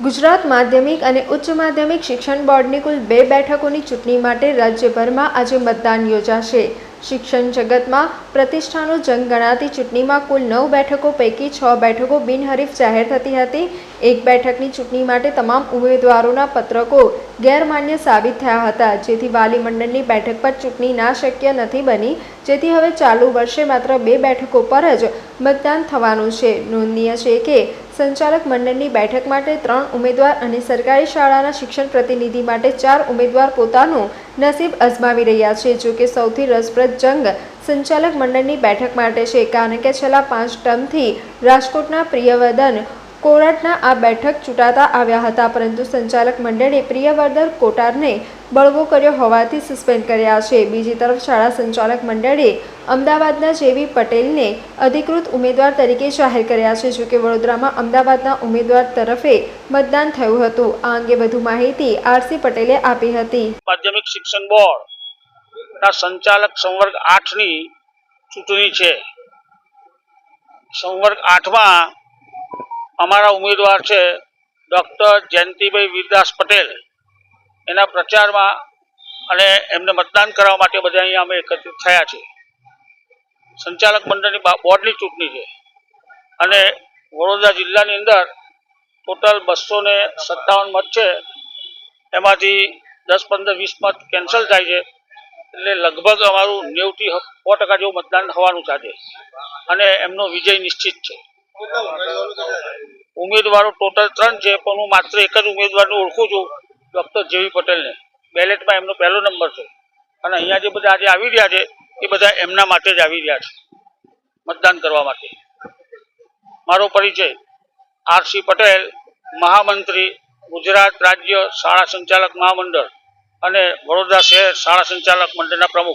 ગુજરાત માધ્યમિક અને ઉચ્ચ માધ્યમિક શિક્ષણ બોર્ડની કુલ બે બેઠકોની ચૂંટણી માટે રાજ્યભરમાં આજે મતદાન યોજાશે. શિક્ષણ જગતમાં પ્રતિષ્ઠાનો જંગ ગણાતી ચૂંટણીમાં કુલ નવ બેઠકો પૈકી છ બેઠકો બિનહરીફ જાહેર થતી હતી. એક બેઠકની ચૂંટણી માટે તમામ ઉમેદવારોના પત્રકો ગેરમાન્ય સાબિત થયા હતા. જેથી વાલી મંડળની બેઠક પર ચૂંટણી ના શક્ય નથી બની. જેથી હવે ચાલુ વર્ષે માત્ર બે બેઠકો પર જ મતદાન થવાનું છે. નોંધનીય છે કે સંચાલક મંડળની બેઠક માટે ત્રણ ઉમેદવાર અને સરકારી શાળાના શિક્ષણ પ્રતિનિધિ માટે ચાર ઉમેદવાર પોતાનું નસીબ અજમાવી રહ્યા છે. જો કે સૌથી રસપ્રદ જંગ સંચાલક મંડળની બેઠક માટે છે કારણ કે છેલ્લા પાંચ ટર્મથી રાજકોટના પ્રિયવર્ધન કોરાટના આ બેઠક ચૂંટાતા આવ્યા હતા, પરંતુ સંચાલક મંડળે પ્રિયવર્ધન કોટારને બળવો કર્યો હોવાથી સસ્પેન્ડ કર્યા છે. બીજી તરફ શાળા સંચાલક મંડળે અમદાવાદના જેવી પટેલને અધિકૃત ઉમેદવાર તરીકે જાહેર કર્યા છે જોકે વડોદરામાં અમદાવાદના ઉમેદવાર તરફે મતદાન થયું હતું. આ અંગે વધુ માહિતી આરસી પટેલે આપી હતી. માધ્યમિક શિક્ષણ બોર્ડ ના સંચાલક સંવર્ગ આઠની ચૂંટણી છે. સંવર્ગ આઠમાં અમારા ઉમેદવાર છે ડૉક્ટર જયંતિભાઈ વીરદાસ પટેલ. એના પ્રચારમાં અને એમને મતદાન કરવા માટે બધા અહીંયા અમે એકત્રિત થયા છે. સંચાલક મંડળની બોર્ડની ચૂંટણી છે. અને વડોદરા જિલ્લાની અંદર ટોટલ બસો ને સત્તાવન મત છે. એમાંથી દસ પંદર વીસ મત કેન્સલ થાય છે. એટલે લગભગ અમારું નેવથી સો ટકા જેવું મતદાન થવાનું છે આજે. અને એમનો વિજય નિશ્ચિત છે. ઉમેદવારો ટોટલ ત્રણ છે, પણ હું માત્ર એક જ ઉમેદવારને ઓળખું છું ડૉક્ટર જેવી પટેલને. બેલેટમાં એમનો પહેલો નંબર છે. અને અહીંયા જે બધા આજે આવી રહ્યા છે, એ બધા એમના માટે જ આવી રહ્યા છે, મતદાન કરવા માટે. મારો પરિચય આરસી પટેલ, મહામંત્રી, ગુજરાત રાજ્ય શાળા સંચાલક મહામંડળ. અને વડોદરા શહેર શાળા સંચાલક મંડળના પ્રમુખ.